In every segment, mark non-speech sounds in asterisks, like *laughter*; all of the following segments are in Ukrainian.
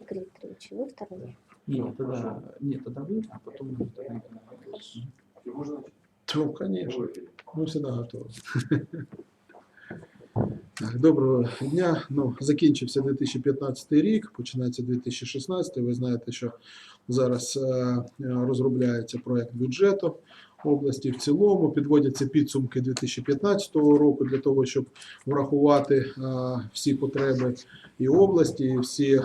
Игорь Викторович, вы второй? Нет, тогда, нет, тогда вы, а потом мы. Хорошо. То, конечно. Ми всегда готові. *laughs* Так, Доброго дня. Ну, закінчився 2015 рік, починається 2016. Ви знаєте, що зараз е, е, розробляється проект бюджету області в цілому. Підводяться підсумки 2015 року для того, щоб врахувати е, всі потреби і області, і всі е,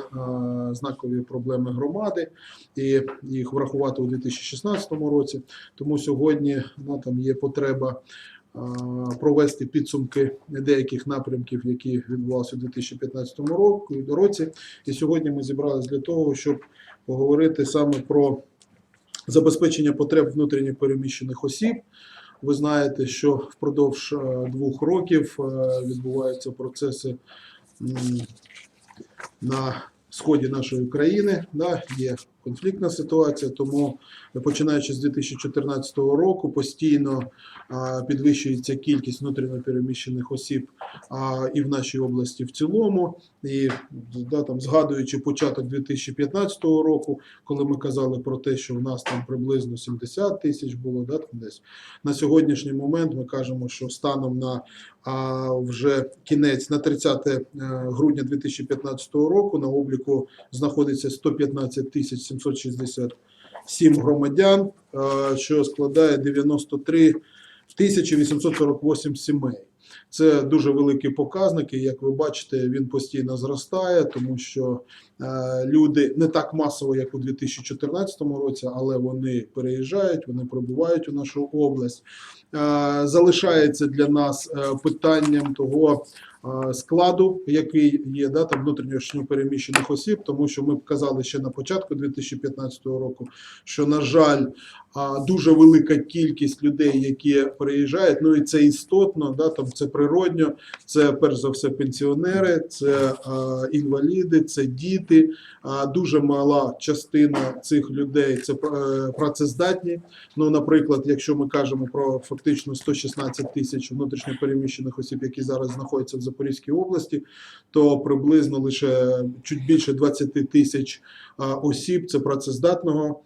знакові проблеми громади, і їх врахувати у 2016 році. Тому сьогодні ну, там є потреба а, провести підсумки деяких напрямків, які відбувалися у 2015 році. І сьогодні ми зібралися для того, щоб поговорити саме про забезпечення потреб внутрішньо переміщених осіб. Ви знаєте, що впродовж е, двох років е, відбуваються процеси на сході нашої країни. Да, є конфліктна ситуація, тому починаючи з 2014 року постійно підвищується кількість внутрішньопереміщених осіб і в нашій області в цілому. І да, там, згадуючи початок 2015 року, коли ми казали про те, що в нас там приблизно 70 тисяч було, да, там десь на сьогоднішній момент ми кажемо, що станом на а, вже кінець на 30 е, грудня 2015 року на обліку знаходиться 115 тисяч 767 громадян, е, що складає 93 тисячі 848 сімей. Це дуже великі показники. Як ви бачите, він постійно зростає, тому що е, люди не так масово, як у 2014 році, але вони переїжджають, вони прибувають у нашу область. Е, залишається для нас е, питанням того складу, який є да, там внутрішньо переміщених осіб, тому що ми казали ще на початку 2015 року, що на жаль, дуже велика кількість людей, які приїжджають. Ну і це істотно, да, там це природньо, це перш за все пенсіонери, це інваліди, це діти. А, дуже мала частина цих людей це е, працездатні. Ну, наприклад, якщо ми кажемо про фактично 116 тисяч внутрішньо переміщених осіб, які зараз знаходяться в Запорізькій області, то приблизно лише чуть більше 20 тисяч осіб це працездатного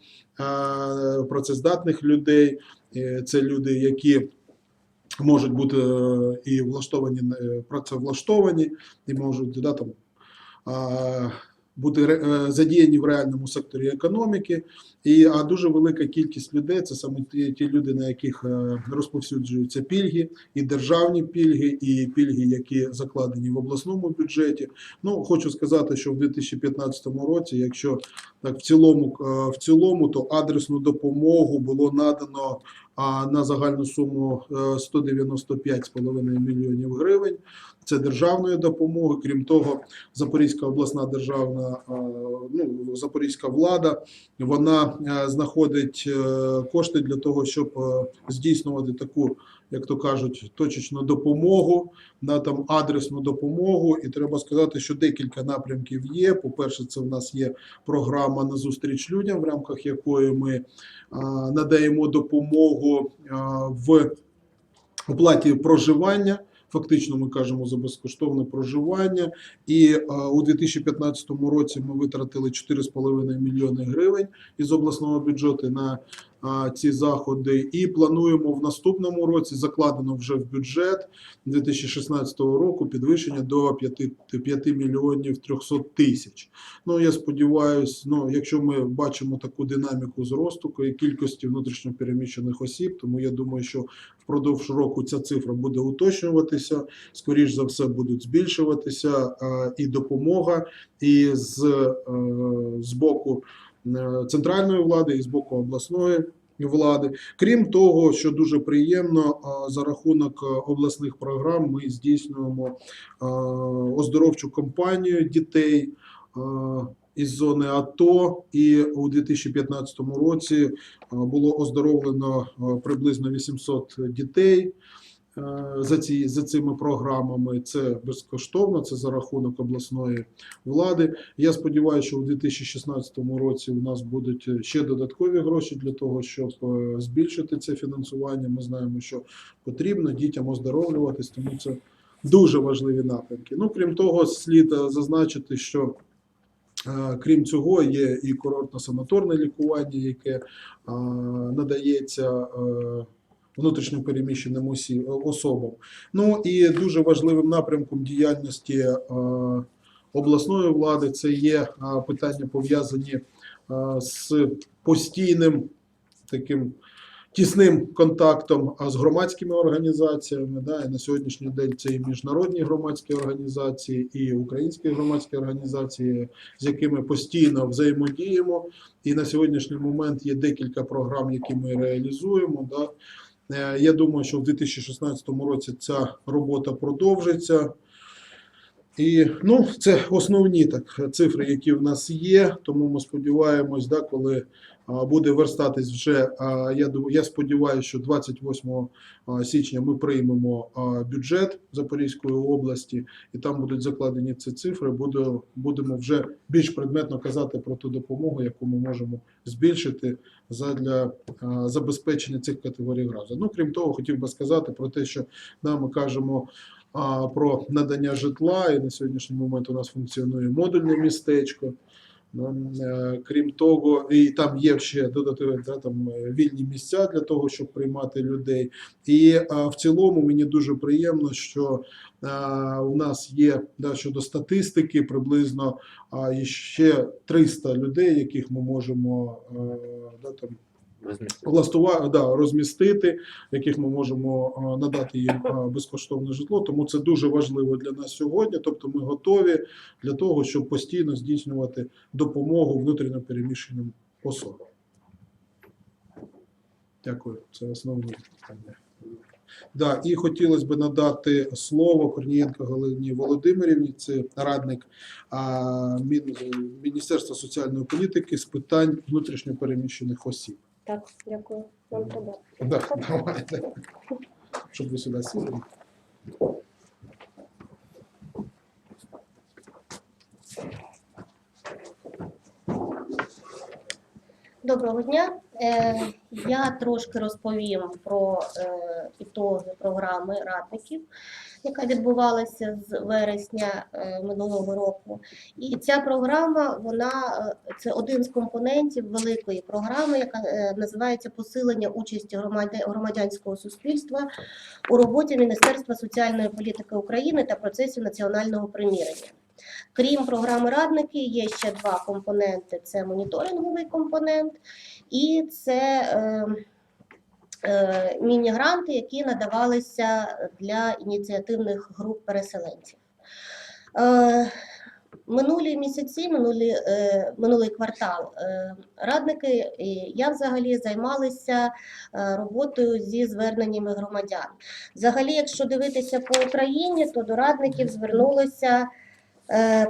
працездатних людей. Е, Це люди, які можуть бути е, і влаштовані е, працевлаштовані, і можуть да, там, бути е, задіяні в реальному секторі економіки. І, а дуже велика кількість людей це саме ті, ті люди, на яких е, розповсюджуються пільги, і державні пільги, і пільги, які закладені в обласному бюджеті. Ну, хочу сказати, що в 2015 році, якщо так в цілому, е, в цілому, то адресну допомогу було надано а, на загальну суму е, 195,5 мільйонів гривень. Це державної допомоги. Крім того, Запорізька обласна державна, е, ну, Запорізька влада, вона е, знаходить е, кошти для того, щоб е, здійснювати таку, як то кажуть, точечну допомогу, на там адресну допомогу. І треба сказати, що декілька напрямків є. По-перше, це в нас є програма на зустріч людям, в рамках якої ми а, надаємо допомогу а, в оплаті проживання. Фактично, ми кажемо за безкоштовне проживання, і е, у 2015 році ми витратили 4,5 мільйони гривень із обласного бюджету на а, ці заходи. І плануємо в наступному році закладено вже в бюджет 2016 року підвищення до 5, 5 мільйонів 300 тисяч. Ну я сподіваюся, ну якщо ми бачимо таку динаміку зросту ки- кількості внутрішньопереміщених осіб, тому я думаю, що впродовж року ця цифра буде уточнюватися, скоріш за все будуть збільшуватися і допомога, і з, е, з боку центральної влади, і з боку обласної. Влади, крім того, що дуже приємно, за рахунок е, обласних програм ми здійснюємо оздоровчу кампанію дітей із зони АТО, і у 2015 році було оздоровлено приблизно 800 дітей. Е, За, ці, за цими програмами це безкоштовно, це за рахунок обласної влади. Я сподіваюся, що у 2016 році у нас будуть ще додаткові гроші для того, щоб е, збільшити це фінансування. Ми знаємо, що потрібно дітям оздоровлюватись, тому це дуже важливі напрямки. Ну, крім того, слід е, зазначити, що крім цього є і курортно-санаторне лікування, яке надається внутрішньо переміщеним особам. Ну і дуже важливим напрямком діяльності е, обласної влади це є е, питання пов'язані е, з постійним таким тісним контактом з громадськими організаціями. Да, і на сьогоднішній день це і міжнародні громадські організації, і українські громадські організації, з якими постійно взаємодіємо. І на сьогоднішній момент є декілька програм, які ми реалізуємо. Да. Е, Я думаю, що в 2016 році ця робота продовжиться. І ну, це основні так, цифри, які в нас є. Тому ми сподіваємось, да, коли буде верстатись вже. Я думаю, я сподіваюся, що 28 а, січня ми приймемо бюджет Запорізької області, і там будуть закладені ці цифри. Буде, будемо вже більш предметно казати про ту допомогу, яку ми можемо збільшити задля забезпечення цих категорій громадян. Ну, крім того, хотів би сказати про те, що да, ми кажемо про надання житла, і на сьогоднішній момент у нас функціонує модульне містечко. Е, Крім того, і там є ще додаткові да, там, е, вільні місця для того, щоб приймати людей. І а, в цілому мені дуже приємно, що а, у нас є да, щодо статистики приблизно а, ще 300 людей, яких ми можемо а, да, там, влаштува- да, розмістити, яких ми можемо надати їм безкоштовне житло. Тому це дуже важливо для нас сьогодні. Тобто ми готові для того, щоб постійно здійснювати допомогу внутрішньо переміщеним особам. Дякую, це основні питання. Да, і хотілося б надати слово Корнієнко Галині Володимирівні, це радник а, Мін, Міністерства соціальної політики з питань внутрішньо переміщених осіб. Так, дякую. Вам треба. Так, *laughs* давайте. Щоб ви сюди сіли. Доброго дня. Е, Я трошки розповім про е, ітоги програми радників, яка відбувалася з вересня е, минулого року. І ця програма, вона це один з компонентів великої програми, яка називається посилення участі громадянського суспільства у роботі Міністерства соціальної політики України та процесів національного примірення. Крім програми радники, є ще два компоненти: це моніторинговий компонент і це е, е, міні-гранти, які надавалися для ініціативних груп переселенців. Е, Минулі місяці, минулі, е, минулий квартал, е, радники і я взагалі займалися е, роботою зі зверненнями громадян. Взагалі, якщо дивитися по Україні, то до радників звернулося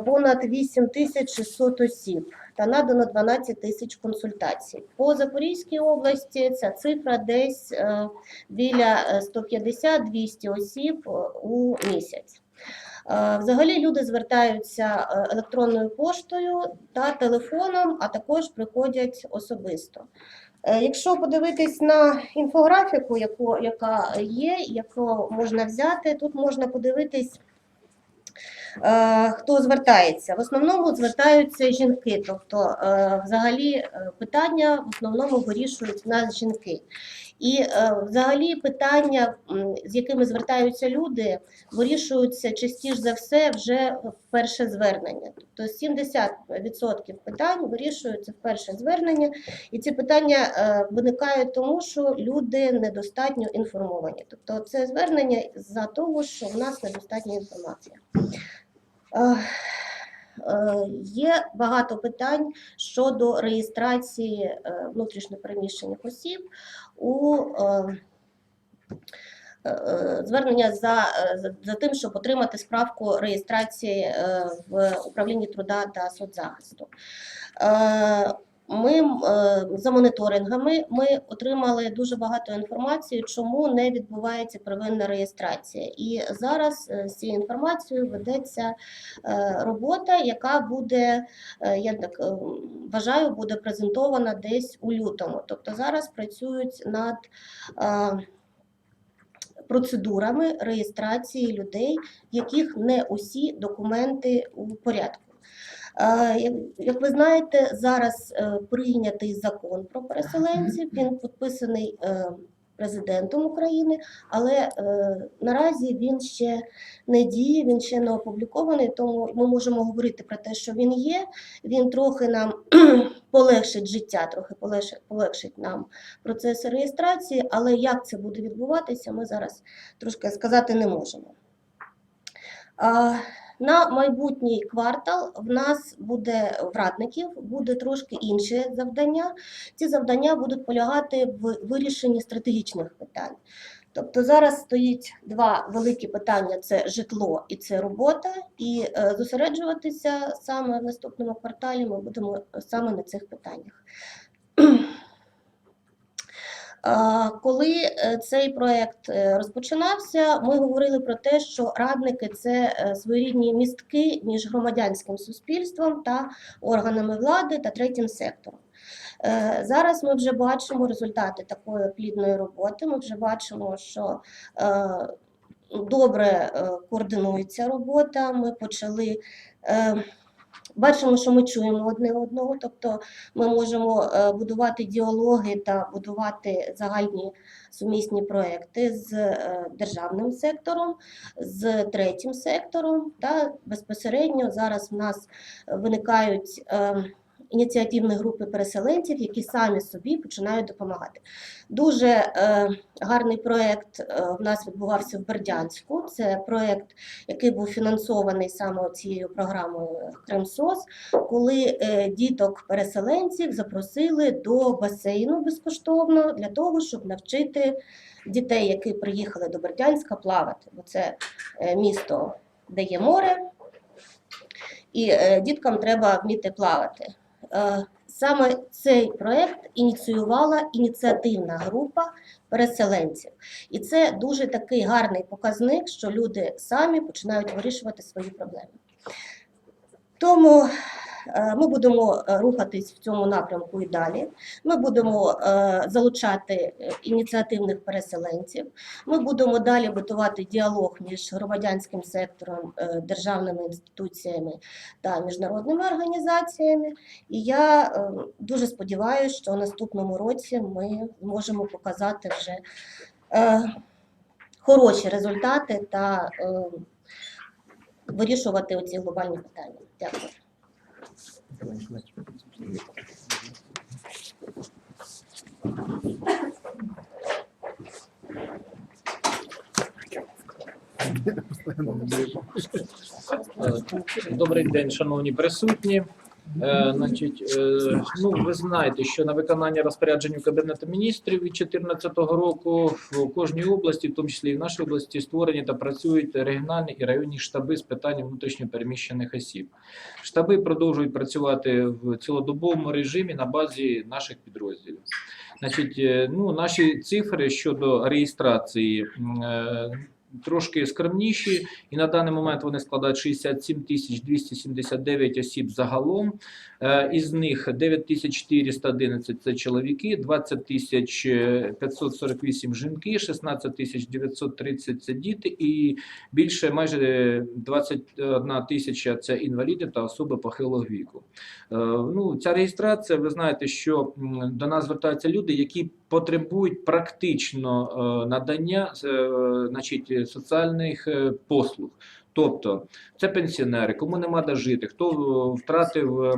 понад 8600 осіб та надано 12 тисяч консультацій. По Запорізькій області ця цифра десь е, біля е, 150-200 осіб е, у місяць. Е, Взагалі люди звертаються е, електронною поштою та телефоном, а також приходять особисто. Е, Якщо подивитись на інфографіку, яку, яка є, яку можна взяти, тут можна подивитись, е, хто звертається. В основному звертаються жінки, тобто е, взагалі е, питання в основному вирішують в нас жінки. І е, взагалі питання, з якими звертаються люди, вирішуються частіше за все вже в перше звернення. Тобто 70% питань вирішуються в перше звернення, і ці питання е, виникають тому, що люди недостатньо інформовані. Тобто це звернення за того, що в нас недостатня інформація. Е, Є багато питань щодо реєстрації внутрішньопереміщених осіб у е, е, звернення за, е, за, тим, щоб отримати справку реєстрації е, в управлінні труда та соцзахисту. Ми е, за моніторингами ми отримали дуже багато інформації, чому не відбувається первинна реєстрація. І зараз е, з цією інформацією ведеться е, робота, яка буде, я так вважаю, буде презентована десь у лютому. Тобто зараз працюють над процедурами реєстрації людей, в яких не усі документи у порядку. Е, як- ви знаєте, зараз е, прийнятий закон про переселенців. Він підписаний е, президентом України, але наразі він ще не діє, він ще не опублікований. Тому ми можемо говорити про те, що він є. Він трохи нам *clears throat* полегшить життя, трохи полегшить, нам процеси реєстрації, але як це буде відбуватися, ми зараз трошки сказати не можемо. На майбутній квартал в нас буде в радників буде трошки інше завдання. Ці завдання будуть полягати в вирішенні стратегічних питань. Тобто зараз стоїть два великі питання: це житло і це робота. І е, зосереджуватися саме в наступному кварталі ми будемо саме на цих питаннях. Коли е, цей проект е, розпочинався, ми говорили про те, що радники це е, своєрідні містки між громадянським суспільством та органами влади та третім сектором. Зараз ми вже бачимо результати такої плідної роботи. Ми вже бачимо, що добре координується робота. Ми почали. Бачимо, що ми чуємо одне одного, тобто ми можемо е, будувати діалоги та будувати загальні сумісні проекти з е, державним сектором, з третім сектором. Та безпосередньо зараз в нас виникають е, ініціативні групи переселенців, які самі собі починають допомагати. Дуже е, гарний проєкт е, в нас відбувався в Бердянську. Це проєкт, який був фінансований саме цією програмою Кримсос, коли е, діток-переселенців запросили до басейну безкоштовно для того, щоб навчити дітей, які приїхали до Бердянська, плавати. Бо це е, місто, де є море, і е, діткам треба вміти плавати. Е, Саме цей проект ініціювала ініціативна група переселенців. І це дуже такий гарний показник, що люди самі починають вирішувати свої проблеми. Тому ми будемо е, рухатись в цьому напрямку і далі. Ми будемо е, залучати е, ініціативних переселенців. Ми будемо далі будувати діалог між громадянським сектором, е, державними інституціями та міжнародними організаціями. І я е, дуже сподіваюся, що в наступному році ми зможемо показати вже е, хороші результати та е, вирішувати оці глобальні питання. Дякую. Добрий день, шановні присутні. Е, Значить, е, ну ви знаєте, що на виконання розпорядження Кабінету міністрів від 2014 року в кожній області, в тому числі і в нашій області, створені та працюють регіональні і районні штаби з питань внутрішньо переміщених осіб. Штаби продовжують працювати в цілодобовому режимі на базі наших підрозділів. Значить, е, ну наші цифри щодо реєстрації. е, Трошки скромніші, і на даний момент вони складають 67 тисяч 279 осіб загалом. Е, Із них 9 тисяч 411 – це чоловіки, 20 тисяч 548 – жінки, 16 тисяч 930 – це діти, і більше майже 21 тисяча – це інваліди та особи похилого віку. Е, Ну, ця реєстрація, ви знаєте, що до нас звертаються люди, які потребують практично е, надання е, значить, соціальних е, послуг. Тобто це пенсіонери, кому нема де жити, хто е, втратив е,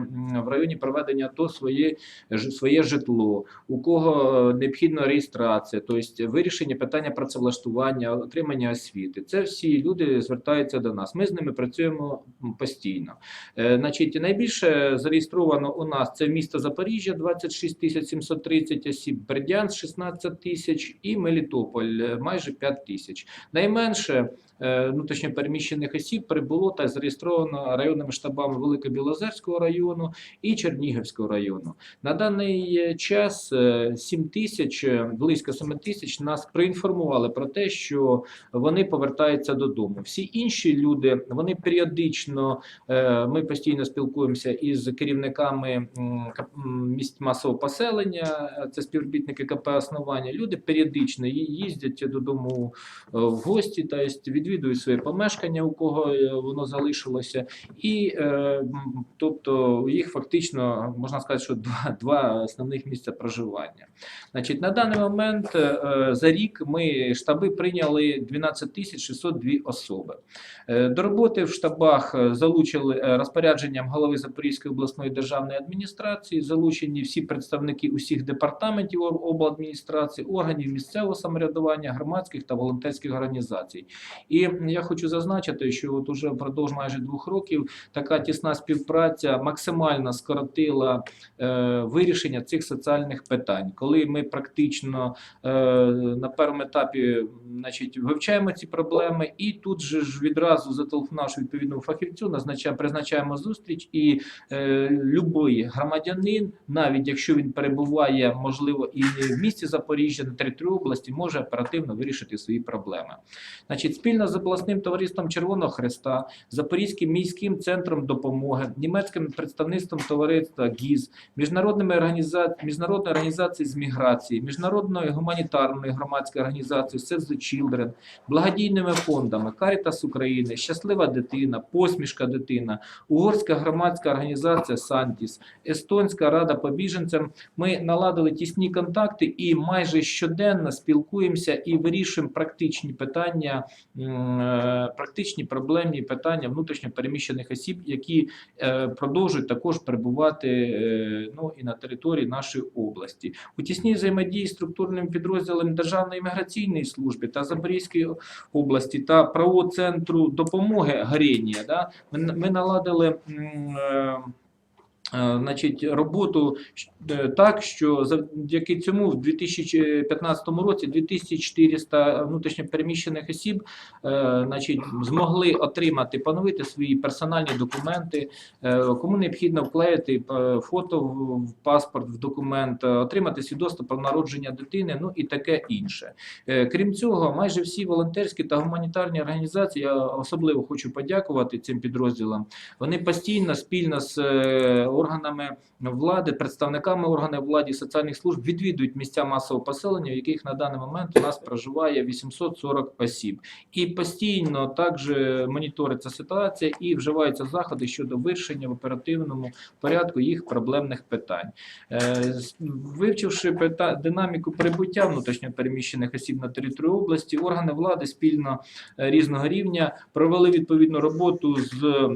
в районі проведення АТО своє, своє житло, у кого е, необхідна реєстрація, тобто вирішення питання працевлаштування, отримання освіти. Це всі люди звертаються до нас. Ми з ними працюємо постійно. Значить, найбільше зареєстровано у нас це місто Запоріжжя, 26 тисяч 730 осіб, Бердянськ 16 тисяч і Мелітополь майже 5 тисяч. Найменше внутрішньо переміщених осіб прибуло та зареєстровано районними штабами Великобілозерського району і Чернігівського району. На даний е, час е, 7 тисяч, е, близько 7 тисяч нас проінформували про те, що вони повертаються додому. Всі інші люди вони періодично. е, Ми постійно спілкуємося із керівниками місць масового поселення. е, Це співробітники КП основання. Люди періодично їздять додому е, в гості, тобто відвідують своє помешкання, у кого е, воно залишилося, і е, тобто їх фактично можна сказати, що два, два основних місця проживання. Значить, на даний момент е, за рік ми штаби прийняли 12 тисяч 602 особи. До роботи в штабах залучили розпорядженням голови Запорізької обласної державної адміністрації, залучені всі представники усіх департаментів обладміністрації, органів місцевого самоврядування, громадських та волонтерських організацій. І я хочу зазначити, що от уже впродовж майже двох років така тісна співпраця максимально скоротила е, вирішення цих соціальних питань, коли ми практично е, на першому етапі значить, вивчаємо ці проблеми, і тут же ж відразу зателефонувавши відповідному фахівцю, назначаємо, призначаємо зустріч, і е, любий громадянин, навіть якщо він перебуває, можливо, і не в місті Запоріжжя, на території області, може оперативно вирішити свої проблеми. Значить, спільно з обласним товариством Червоного Хреста, Запорізьким міським центром допомоги, німецьким представництвом товариства ГІЗ, міжнародними організаціями, міжнародною організацією з міграції, міжнародною гуманітарною громадською організацією Save the Children, благодійними фондами Caritas України, Щаслива дитина, Посмішка дитина, Угорська громадська організація Сантіс, Естонська рада по біженцям. Ми наладили тісні контакти і майже щоденно спілкуємося і вирішуємо практичні питання, практичні проблемні питання внутрішньо переміщених осіб, які е, продовжують також перебувати е, ну, і на території нашої області. У тісній взаємодії з структурними підрозділами Державної міграційної служби та Запорізької області та правового центру допомоги Гаренія. Да, ми, ми наладили. е, Е, Значить, роботу е, так, що завдяки цьому в 2015 році 2400 внутрішньопереміщених осіб е, значить, змогли отримати, поновити свої персональні документи, е, кому необхідно вклеїти е, фото в паспорт, в документ, е, отримати свідоцтво про народження дитини, ну і таке інше. Е, Крім цього, майже всі волонтерські та гуманітарні організації, я особливо хочу подякувати цим підрозділам, вони постійно спільно з е, органами влади, представниками органів влади і соціальних служб відвідують місця масового поселення, в яких на даний момент у нас проживає 840 осіб. І постійно також моніториться ситуація і вживаються заходи щодо вирішення в оперативному порядку їх проблемних питань. Е, Вивчивши пита- динаміку прибуття внутрішньо переміщених осіб на територію області, органи влади спільно е, різного рівня провели відповідну роботу з е,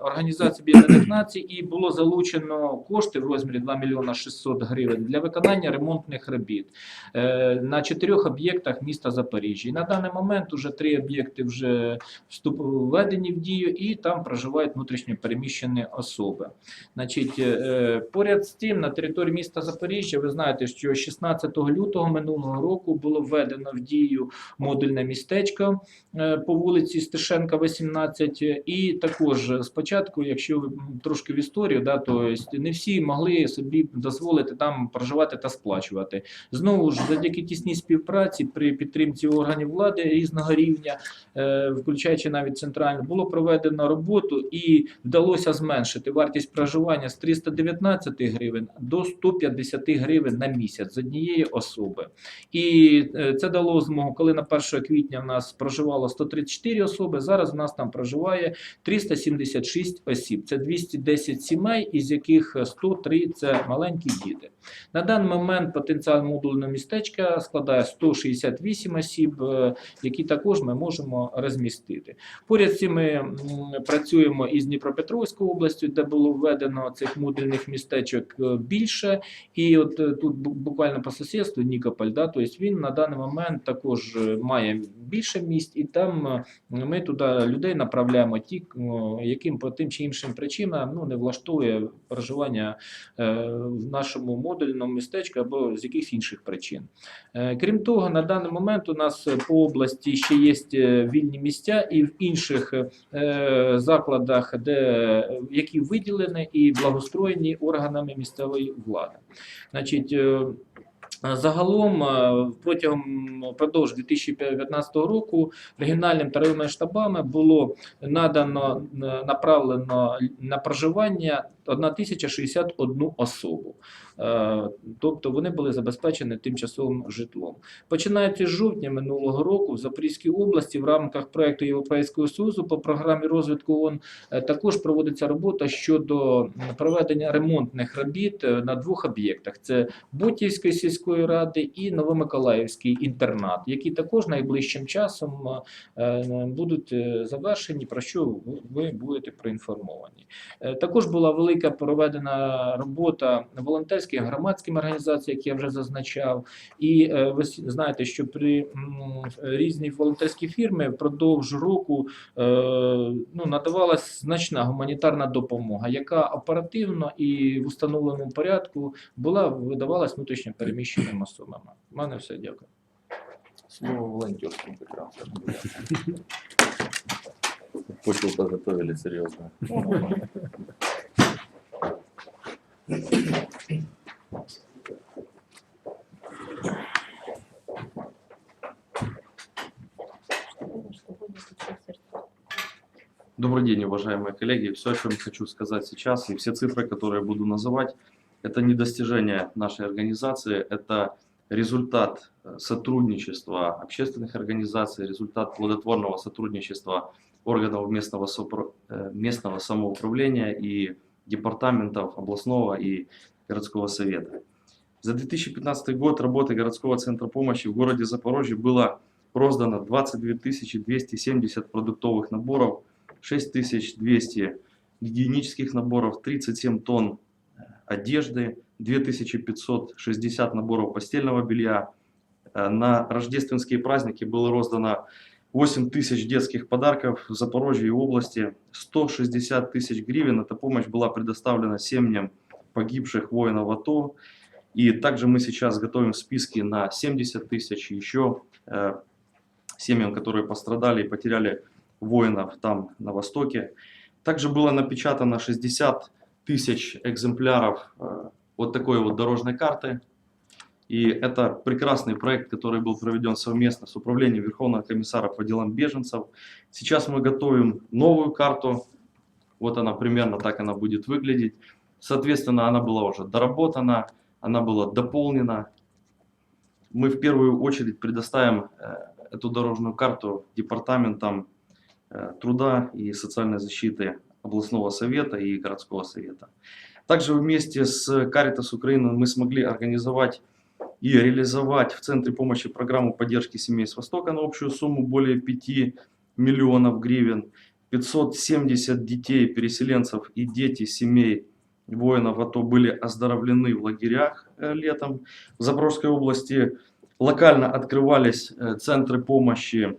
Організацією Об'єднаних Націй і було залучено кошти в розмірі 2 мільйона 600 гривень для виконання ремонтних робіт е, на чотирьох об'єктах міста Запоріжжя. І на даний момент уже три об'єкти вже введені в дію, і там проживають внутрішньо переміщені особи. Значить, е, поряд з тим, на території міста Запоріжжя, ви знаєте, що 16 лютого минулого року було введено в дію модульне містечко е, по вулиці Стешенка, 18. І також спочатку, якщо ви трошки в історію, да, то не всі могли собі дозволити там проживати та сплачувати. Знову ж, завдяки тісній співпраці при підтримці органів влади різного рівня, е, включаючи навіть центральну, було проведено роботу і вдалося зменшити вартість проживання з 319 гривень до 150 гривень на місяць з однієї особи. І е, це дало змогу, коли на 1 квітня в нас проживало 134 особи, зараз в нас там проживає 376 осіб. Це 210 сімей, із яких 103 це маленькі діти. На даний момент потенціал модульного містечка складає 168 осіб, е, які також ми можемо розмістити. Поряд з цим ми працюємо із Дніпропетровською областю, де було введено цих модульних містечок е, більше. І от е, тут буквально по сусідству Нікополь, да, тобто він на даний момент також має більше місць, і там ми туди людей направляємо ті, яким по тим чи іншим причинам ну, не влаштовує влаштує проживання е, в нашому модульному містечку або з якихось інших причин. Е, Крім того, на даний момент у нас по області ще є е, вільні місця і в інших закладах, де які виділені і благоустроєні органами місцевої влади. Значить, Загалом е, протягом продовж 2015 року регіональним та районними штабами було надано е, направлено на проживання 1061 особу. Е, Тобто вони були забезпечені тимчасовим житлом. Починаючи з жовтня минулого року в Запорізькій області в рамках проекту Європейського Союзу по програмі розвитку ООН е, також проводиться робота щодо проведення ремонтних робіт е, на двох об'єктах: це Бутівської сільської ради і Новомиколаївський інтернат, які також найближчим часом будуть завершені, про що ви- будете проінформовані. Також була велика проведена робота волонтерських громадських організацій, як я вже зазначав. І е, ви знаєте, що при різні волонтерські фірми впродовж року е, ну, надавалась значна гуманітарна допомога, яка оперативно і в установленому порядку була видавалась внутрішньо переміщеним особам. У мене все дякую. Слово волонтерским раз. Почву подготовили серьезно. *laughs* Добрый день, уважаемые коллеги. Все, о чем хочу сказать сейчас, и все цифры, которые я буду называть, это не достижение нашей организации, это результат э, сотрудничества общественных организаций, результат плодотворного сотрудничества органов местного, э, местного самоуправления и департаментов областного и городского совета. За 2015 год работы городского центра помощи в городе Запорожье было роздано 22 270 продуктовых наборов, 6200 гигиенических наборов, 37 тонн э, одежды, 2560 наборов постельного белья. Э, На рождественские праздники было роздано 8 тысяч детских подарков в Запорожье и области, 160 тысяч гривен. Эта помощь была предоставлена семьям погибших воинов АТО. И также мы сейчас готовим списки на 70 тысяч еще э, семьям, которые пострадали и потеряли воинов там на востоке. Также было напечатано 60 тысяч экземпляров э, вот такой вот дорожной карты. И это прекрасный проект, который был проведен совместно с Управлением Верховного комиссара по делам беженцев. Сейчас мы готовим новую карту. Вот она примерно так она будет выглядеть. Соответственно, она была уже доработана, она была дополнена. Мы в первую очередь предоставим э, эту дорожную карту департаментам э, труда и социальной защиты областного совета и городского совета. Также вместе с Caritas Украины мы смогли организовать и реализовать в Центре помощи программу поддержки семей с Востока на общую сумму более 5 миллионов гривен. 570 детей, переселенцев и дети семей воинов АТО были оздоровлены в лагерях э, летом. В Запорожской области локально открывались э, центры помощи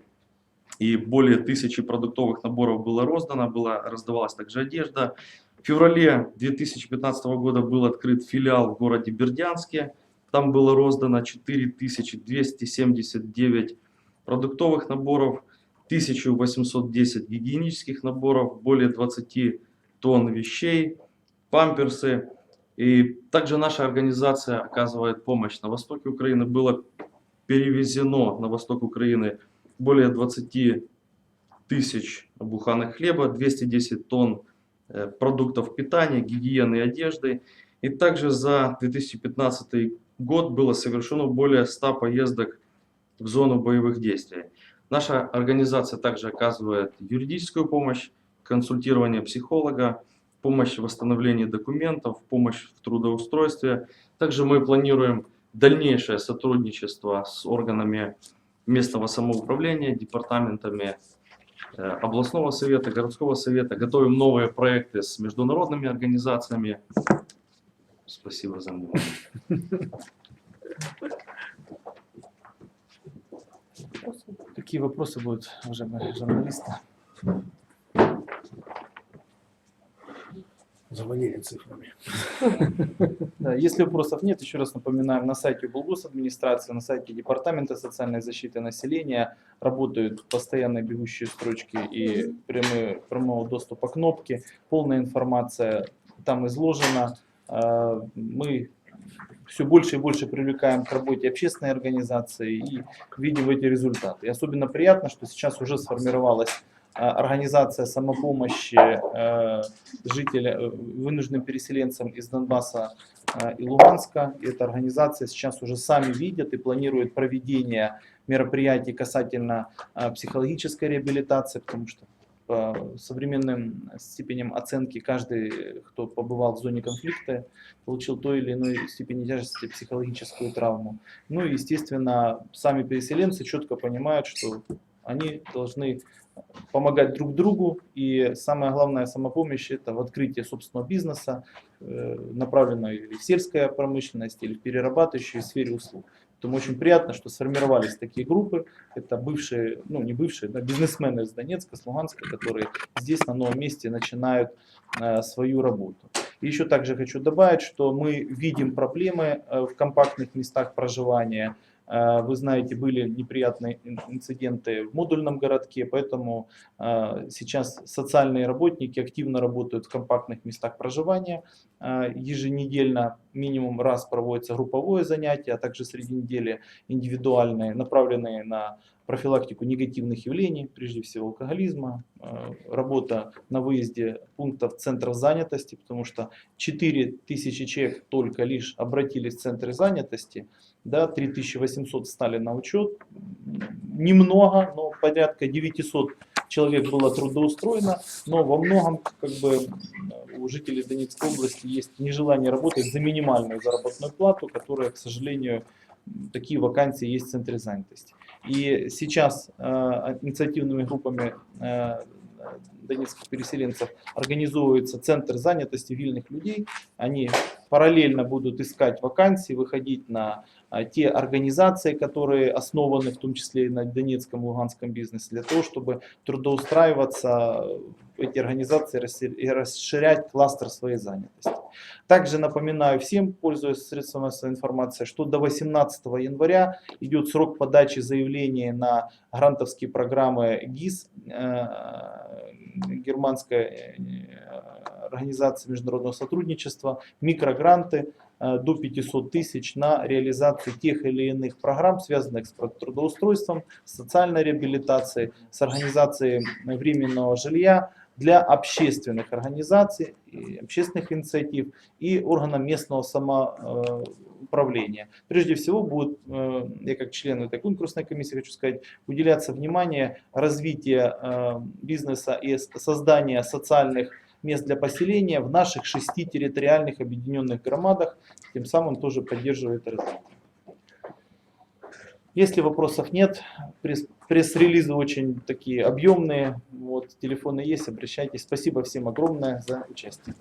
и более тысячи продуктовых наборов было роздано, была, раздавалась также одежда. В феврале 2015 года был открыт филиал в городе Бердянске. Там было роздано 4279 продуктовых наборов, 1810 гигиенических наборов, более 20 тонн вещей, памперсы. И также наша организация оказывает помощь. На востоке Украины было перевезено на восток Украины более 20 тысяч буханок хлеба, 210 тонн э, продуктов питания, гигиены и одежды. И также за 2015 год было совершено более 100 поездок в зону боевых действий. Наша организация также оказывает юридическую помощь, консультирование психолога, помощь в восстановлении документов, помощь в трудоустройстве. Также мы планируем дальнейшее сотрудничество с органами местного самоуправления, департаментами э, областного совета, городского совета. Готовим новые проекты с международными организациями. Спасибо за внимание. Какие вопросы будут, уважаемые журналисты? Завалили цифрами. *laughs* Да, если вопросов нет, еще раз напоминаем, на сайте администрации, на сайте Департамента социальной защиты населения работают постоянно бегущие строчки и прямые, прямого доступа кнопки. Полная информация там изложена. Э, Мы все больше и больше привлекаем к работе общественные организации и видим эти результаты. И особенно приятно, что сейчас уже сформировалась организация самопомощи э, жителя, э, вынужденным переселенцам из Донбасса э, и Луганска. И эта организация сейчас уже сами видят и планирует проведение мероприятий касательно психологической реабилитации, потому что по современным степеням оценки каждый, кто побывал в зоне конфликта, получил той или иной степени тяжести психологическую травму. Ну и, естественно, сами переселенцы четко понимают, что они должны помогать друг другу. И самое главное самопомощь это в открытии собственного бизнеса, э, направленного или в сельская промышленность, или в перерабатывающей сфере услуг. Поэтому очень приятно, что сформировались такие группы. Это бывшие, ну не бывшие, да, бизнесмены из Донецка, с Луганска, которые здесь на новом месте начинают э, свою работу. И еще также хочу добавить, что мы видим проблемы э, в компактных местах проживания. Э, Вы знаете, были неприятные ин- инциденты в модульном городке, поэтому э, сейчас социальные работники активно работают в компактных местах проживания. Э, Еженедельно минимум раз проводится групповое занятие, а также среди недели индивидуальные, направленные на профилактику негативных явлений, прежде всего алкоголизма, э, работа на выезде пунктов центров занятости, потому что 4 тысячи человек только лишь обратились в центры занятости, да, 3800 стали на учет, немного, но порядка 900 человек было трудоустроено, но во многом как бы у жителей Донецкой области есть нежелание работать за минимальную заработную плату, которая, к сожалению, такие вакансии есть в центре занятости. И сейчас э, инициативными группами э, донецких переселенцев организовывается центр занятости вильных людей. Они параллельно будут искать вакансии, выходить на а, те организации, которые основаны в том числе и на донецком луганском бизнесе, для того, чтобы трудоустраиваться эти организации и расширять кластер своей занятости. Также напоминаю всем, пользуясь средствами массовой информации, что до 18 января идет срок подачи заявления на грантовские программы ГИС, э, германской э, организации международного сотрудничества, микрогранты до 500 тысяч на реализацию тех или иных программ, связанных с трудоустройством, социальной реабилитацией, с организацией временного жилья для общественных организаций, общественных инициатив и органов местного самоуправления. Прежде всего будет, э, я как член этой конкурсной комиссии хочу сказать, уделяться внимание развитию э, бизнеса и создания социальных мест для поселения в наших шести территориальных объединенных громадах, тем самым тоже поддерживает развитие. Если вопросов нет, пресс- пресс-релизы очень такие объемные, вот, телефоны есть, обращайтесь. Спасибо всем огромное за участие.